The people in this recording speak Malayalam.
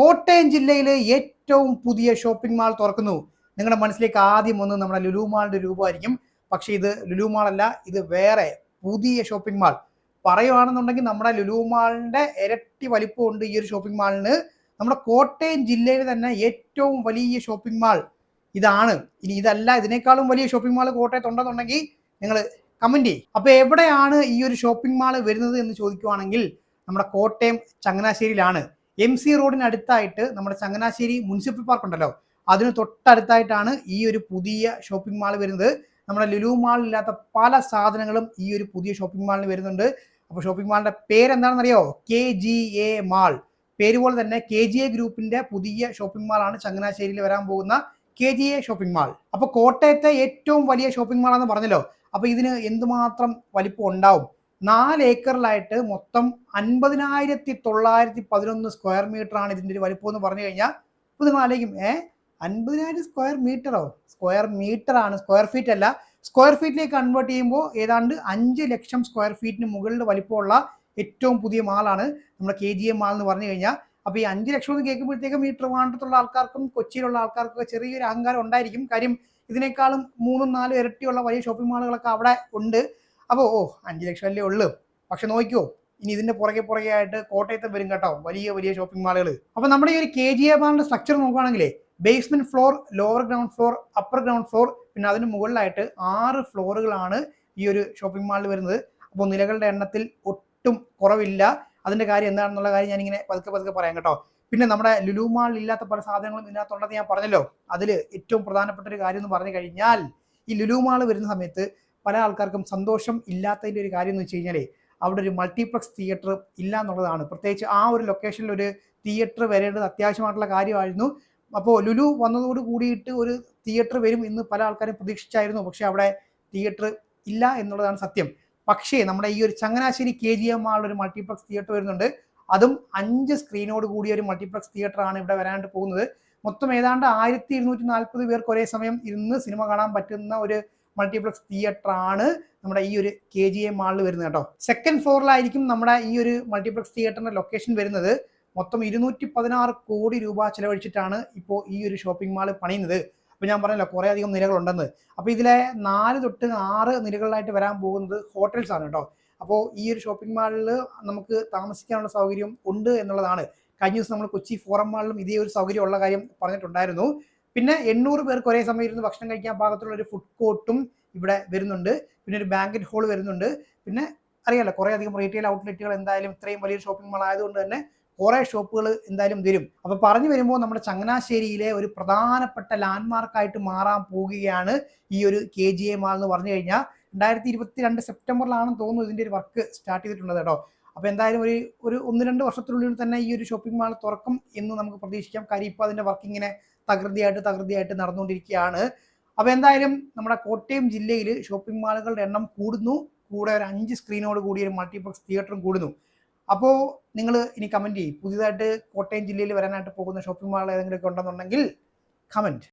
കോട്ടയം ജില്ലയിലെ ഏറ്റവും പുതിയ ഷോപ്പിംഗ് മാൾ തുറക്കുന്നു. നിങ്ങളുടെ മനസ്സിലേക്ക് ആദ്യം ഒന്ന് നമ്മുടെ ലുലു മാളിന്റെ രൂപമായിരിക്കും. പക്ഷേ ഇത് ലുലു മാൾ അല്ല ഇത് വേറെ പുതിയ ഷോപ്പിംഗ് മാൾ പറയുവാണെന്നുണ്ടെങ്കിൽ നമ്മുടെ ലുലു മാളിന്റെ ഇരട്ടി വലിപ്പമുണ്ട് ഈ ഒരു ഷോപ്പിംഗ് മാളിന് നമ്മുടെ കോട്ടയം ജില്ലയിൽ തന്നെ ഏറ്റവും വലിയ ഷോപ്പിംഗ് മാൾ ഇതാണ്. ഇനി ഇതല്ല ഇതിനേക്കാളും വലിയ ഷോപ്പിംഗ് മാൾ കോട്ടയത്ത് ഉണ്ടെന്നുണ്ടെങ്കിൽ നിങ്ങൾ കമന്റ് ചെയ്യും. അപ്പോൾ എവിടെയാണ് ഈ ഒരു ഷോപ്പിംഗ് മാൾ വരുന്നത് എന്ന് ചോദിക്കുവാണെങ്കിൽ നമ്മുടെ കോട്ടയം ചങ്ങനാശ്ശേരിയിലാണ്. എം സി റോഡിന് അടുത്തായിട്ട് നമ്മുടെ ചങ്ങനാശ്ശേരി മുനിസിപ്പൽ പാർക്ക് ഉണ്ടല്ലോ. അതിന് തൊട്ടടുത്തായിട്ടാണ് ഈ ഒരു പുതിയ ഷോപ്പിംഗ് മാൾ വരുന്നത്. നമ്മുടെ ലുലു മാളിൽ ഇല്ലാത്ത പല സാധനങ്ങളും ഈ ഒരു പുതിയ ഷോപ്പിംഗ് മാളിന് വരുന്നുണ്ട്. അപ്പോൾ ഷോപ്പിംഗ് മാളിന്റെ പേരെന്താണെന്നറിയോ? കെ ജി എ മാൾ പേര് പോലെ തന്നെ കെ ജി എ ഗ്രൂപ്പിന്റെ പുതിയ ഷോപ്പിംഗ് മാളാണ് ചങ്ങനാശ്ശേരിയിൽ വരാൻ പോകുന്ന K G A shopping mall അപ്പോൾ കോട്ടയത്തെ ഏറ്റവും വലിയ ഷോപ്പിംഗ് മാളാന്ന് പറഞ്ഞല്ലോ. അപ്പോൾ ഇതിന് എന്തുമാത്രം വലിപ്പം ഉണ്ടാവും? നാല് ഏക്കറിലായിട്ട് മൊത്തം അൻപതിനായിരത്തി തൊള്ളായിരത്തി പതിനൊന്ന് സ്ക്വയർ മീറ്റർ ആണ് ഇതിന്റെ ഒരു വലിപ്പം എന്ന് പറഞ്ഞു കഴിഞ്ഞാൽ ഇപ്പോൾ നിങ്ങൾ ആലോചിക്കും ഏ? അൻപതിനായിരം സ്ക്വയർ മീറ്ററോ സ്ക്വയർ മീറ്റർ ആണ് സ്ക്വയർ ഫീറ്റ് അല്ല. സ്ക്വയർ ഫീറ്റിലേക്ക് കൺവേർട്ട് ചെയ്യുമ്പോൾ ഏതാണ്ട് അഞ്ച് ലക്ഷം സ്ക്വയർ ഫീറ്റിന് മുകളിൽ വലിപ്പമുള്ള ഏറ്റവും പുതിയ മാളാണ് നമ്മുടെ കെ ജി എം മാൾ എന്ന് പറഞ്ഞു കഴിഞ്ഞാൽ. അപ്പോൾ ഈ അഞ്ച് ലക്ഷം എന്ന് കേൾക്കുമ്പോഴത്തേക്കും മീറ്റർ ട്രിവാൻഡ്രത്തുള്ള ആൾക്കാർക്കും കൊച്ചിയിലുള്ള ആൾക്കാർക്കൊക്കെ ചെറിയൊരു അഹങ്കാരം ഉണ്ടായിരിക്കും. കാര്യം ഇതിനേക്കാളും മൂന്നും നാലും ഇരട്ടിയുള്ള വലിയ ഷോപ്പിംഗ് മാളുകളൊക്കെ അവിടെ ഉണ്ട്. അപ്പോൾ ഓ അഞ്ച് ലക്ഷം അല്ലേ ഉള്ളു. പക്ഷെ നോക്കിയോ ഇനി ഇതിന്റെ പുറകെ പുറകെ ആയിട്ട് കോട്ടയത്ത് വരും കേട്ടോ വലിയ വലിയ ഷോപ്പിംഗ് മാളുകൾ അപ്പൊ നമ്മുടെ ഈ ഒരു കെ ജി എ മാളിന്റെ സ്ട്രക്ചർ നോക്കുകയാണെങ്കിൽ basement floor lower ground floor upper ground floor പിന്നെ അതിന് മുകളിലായിട്ട് ആറ് ഫ്ലോറുകളാണ് ഈ ഒരു ഷോപ്പിംഗ് മാളിൽ വരുന്നത്. അപ്പോൾ നിലകളുടെ എണ്ണത്തിൽ ഒട്ടും കുറവില്ല. അതിന്റെ കാര്യം എന്താണെന്നുള്ള കാര്യം ഞാൻ ഇങ്ങനെ പതുക്കെ പതുക്കെ പറയാം കേട്ടോ. പിന്നെ നമ്മുടെ ലുലു മാളിൽ ഇല്ലാത്ത പല സാധനങ്ങളും ഇതിനകത്തുണ്ടെന്ന് ഞാൻ പറഞ്ഞല്ലോ. അതിൽ ഏറ്റവും പ്രധാനപ്പെട്ട ഒരു കാര്യം എന്ന് പറഞ്ഞു കഴിഞ്ഞാൽ ഈ ലുലു മാൾ വരുന്ന സമയത്ത് പല ആൾക്കാർക്കും സന്തോഷം ഇല്ലാത്തതിന്റെ ഒരു കാര്യം എന്ന് വെച്ച് കഴിഞ്ഞാൽ അവിടെ ഒരു മൾട്ടിപ്ലക്സ് തിയേറ്റർ ഇല്ല എന്നുള്ളതാണ്. പ്രത്യേകിച്ച് ആ ഒരു ലൊക്കേഷനിൽ ഒരു തിയേറ്റർ വരേണ്ടത് അത്യാവശ്യമായിട്ടുള്ള കാര്യമായിരുന്നു. അപ്പോൾ ലുലു വന്നതോട് കൂടിയിട്ട് ഒരു തിയേറ്റർ വരും എന്ന് പല ആൾക്കാരും പ്രതീക്ഷിച്ചായിരുന്നു. പക്ഷേ അവിടെ തിയേറ്റർ ഇല്ല എന്നുള്ളതാണ് സത്യം. പക്ഷേ നമ്മുടെ ഈ ഒരു ചങ്ങനാശ്ശേരി കെ ജി എം ആളുടെ ഒരു മൾട്ടിപ്ലക്സ് തിയേറ്റർ വരുന്നുണ്ട്. അതും അഞ്ച് സ്ക്രീനോട് കൂടിയ ഒരു മൾട്ടിപ്ലക്സ് തിയേറ്റർ ആണ് ഇവിടെ വരാനായിട്ട് പോകുന്നത്. മൊത്തം ഏതാണ്ട് ആയിരത്തി ഇരുന്നൂറ്റി നാൽപ്പത് പേർക്ക് ഒരേ സമയം ഇരുന്ന് സിനിമ കാണാൻ പറ്റുന്ന ഒരു മൾട്ടിപ്ലക്സ് തിയേറ്റർ ആണ് നമ്മുടെ ഈ ഒരു കെ ജി എ മാളിൽ വരുന്നത് കേട്ടോ. സെക്കൻഡ് ഫ്ലോറിലായിരിക്കും നമ്മുടെ ഈ ഒരു മൾട്ടിപ്ലക്സ് തിയേറ്ററിന്റെ ലൊക്കേഷൻ വരുന്നത്. മൊത്തം ഇരുന്നൂറ്റി പതിനാറ് കോടി രൂപ ചെലവഴിച്ചിട്ടാണ് ഇപ്പോൾ ഈ ഒരു ഷോപ്പിംഗ് മാൾ പണിയുന്നത്. അപ്പോൾ ഞാൻ പറഞ്ഞല്ലോ കുറേ അധികം നിലകളുണ്ടെന്ന് അപ്പോൾ ഇതിലെ നാല് തൊട്ട് ആറ് നിലകളിലായിട്ട് വരാൻ പോകുന്നത് ഹോട്ടൽസ് ആണ് കേട്ടോ. അപ്പോൾ ഈ ഒരു ഷോപ്പിംഗ് മാളിൽ നമുക്ക് താമസിക്കാനുള്ള സൗകര്യം ഉണ്ട് എന്നുള്ളതാണ്. കഴിഞ്ഞ ദിവസം നമ്മൾ കൊച്ചി ഫോറം മാളിലും ഇതേ ഒരു സൗകര്യം ഉള്ള കാര്യം പറഞ്ഞിട്ടുണ്ടായിരുന്നു. പിന്നെ എണ്ണൂറ് പേർക്ക് ഒരേ സമയം ഇരുന്ന് ഭക്ഷണം കഴിക്കാൻ പാകത്തുള്ള ഒരു ഫുഡ് കോർട്ടും ഇവിടെ വരുന്നുണ്ട്. പിന്നെ ഒരു ബാങ്കറ്റ് ഹോൾ വരുന്നുണ്ട്. പിന്നെ അറിയാലോ കുറേ അധികം റീറ്റെയിൽ ഔട്ട്ലെറ്റുകൾ എന്തായാലും ഇത്രയും വലിയ ഷോപ്പിംഗ് മാൾ ആയതുകൊണ്ട് തന്നെ കുറേ ഷോപ്പുകൾ എന്തായാലും വരും. അപ്പൊ പറഞ്ഞു വരുമ്പോൾ നമ്മുടെ ചങ്ങനാശ്ശേരിയിലെ ഒരു പ്രധാനപ്പെട്ട ലാൻഡ്മാർക്കായിട്ട് മാറാൻ പോവുകയാണ് ഈ ഒരു കെ ജി എ മാൾ എന്ന് പറഞ്ഞു കഴിഞ്ഞാൽ. രണ്ടായിരത്തി ഇരുപത്തി രണ്ട് സെപ്റ്റംബറിലാണെന്ന് തോന്നുന്നു ഇതിന്റെ ഒരു വർക്ക് സ്റ്റാർട്ട് ചെയ്തിട്ടുള്ളത് കേട്ടോ. അപ്പൊ എന്തായാലും ഒരു ഒരു ഒന്ന് രണ്ട് വർഷത്തിനുള്ളിൽ തന്നെ ഈ ഒരു ഷോപ്പിംഗ് മാൾ തുറക്കും എന്ന് നമുക്ക് പ്രതീക്ഷിക്കാം. കാര്യം ഇപ്പോൾ അതിന്റെ വർക്ക് ഇങ്ങനെ തകൃതിയായിട്ട് തകൃതിയായിട്ട് നടന്നുകൊണ്ടിരിക്കുകയാണ്. അപ്പോൾ എന്തായാലും നമ്മുടെ കോട്ടയം ജില്ലയിൽ ഷോപ്പിംഗ് മാളുകളുടെ എണ്ണം കൂടുന്നു. കൂടെ ഒരു അഞ്ച് സ്ക്രീനോട് കൂടിയ ഒരു മൾട്ടിപ്ലക്സ് തിയേറ്ററും കൂടുന്നു. അപ്പോൾ നിങ്ങൾ ഇനി കമന്റ് ചെയ്യും. പുതിയതായിട്ട് കോട്ടയം ജില്ലയിൽ വരാനായിട്ട് പോകുന്ന ഷോപ്പിംഗ് മാൾ ഏതെങ്കിലുമൊക്കെ ഉണ്ടെന്നുണ്ടെങ്കിൽ കമന്റ്